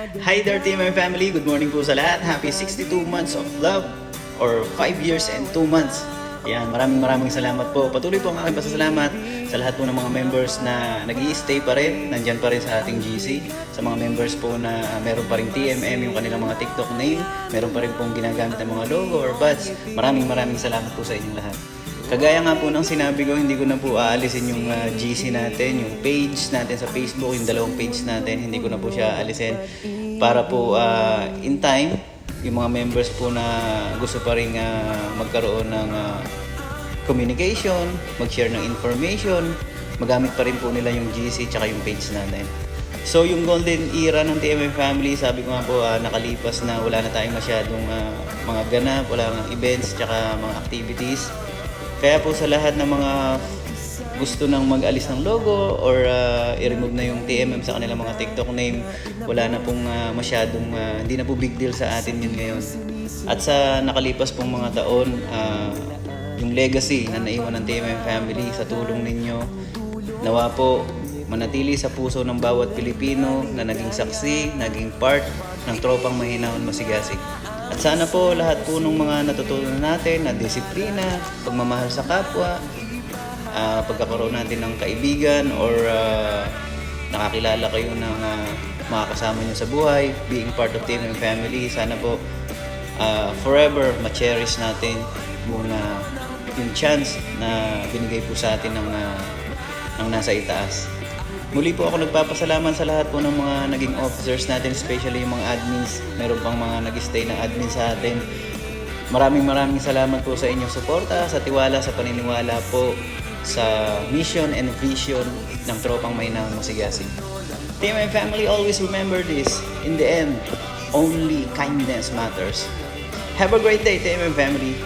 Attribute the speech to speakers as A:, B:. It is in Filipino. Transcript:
A: Hi there TMM family, good morning po sa lahat. Happy 62 months of love or 5 years and 2 months. Yan, maraming maraming salamat po. Patuloy po ang aking pasasalamat sa lahat po ng mga members na nag stay pa rin, nandyan pa rin sa ating GC. Sa mga members po na meron pa rin TMM, yung kanilang mga TikTok name, meron pa rin pong ginagamit ng mga logo or buds. Maraming maraming salamat po sa inyong lahat. Kagaya nga po ng sinabi ko, hindi ko na po aalisin yung ah, GC natin, yung page natin sa Facebook, yung dalawang page natin, hindi ko na po siya aalisin para po ah, in time, yung mga members po na gusto pa rin ah, magkaroon ng ah, communication, mag-share ng information, magamit pa rin po nila yung GC tsaka yung page natin. So yung golden era ng TMM family, sabi ko nga po ah, nakalipas na wala na tayong masyadong ah, mga ganap, wala nang events tsaka mga activities. Kaya po sa lahat ng mga gusto nang mag-alis ng logo or ah, i-remove na yung TMM sa kanilang mga TikTok name, wala na pong ah, masyadong, ah, hindi na po big deal sa atin yun ngayon. At sa nakalipas pong mga taon, ah, yung legacy na naiwan ng TMM family sa tulong ninyo, nawa po manatili sa puso ng bawat Pilipino na naging saksi, naging part ng tropang mahinahon masigasig. At sana po lahat po ng mga natutunan natin na disiplina, pagmamahal sa kapwa, ah, pagkakaroon natin ng kaibigan or ah, nakakilala kayo ng ah, mga kasama nyo sa buhay, being part of Team and Family, sana po ah, forever ma-cherish natin yung, ah, yung chance na binigay po sa atin ng, ah, ng nasa itaas. Muli po ako nagpapasalamat sa lahat po ng mga naging officers natin, especially yung mga admins. Meron pang mga nag-stay ng admin sa atin. Maraming maraming salamat po sa inyong suporta, sa tiwala, sa paniniwala po sa mission and vision ng Tropang Maynang Masigasig. Team and family, always remember this. In the end, only kindness matters. Have a great day, Team and family.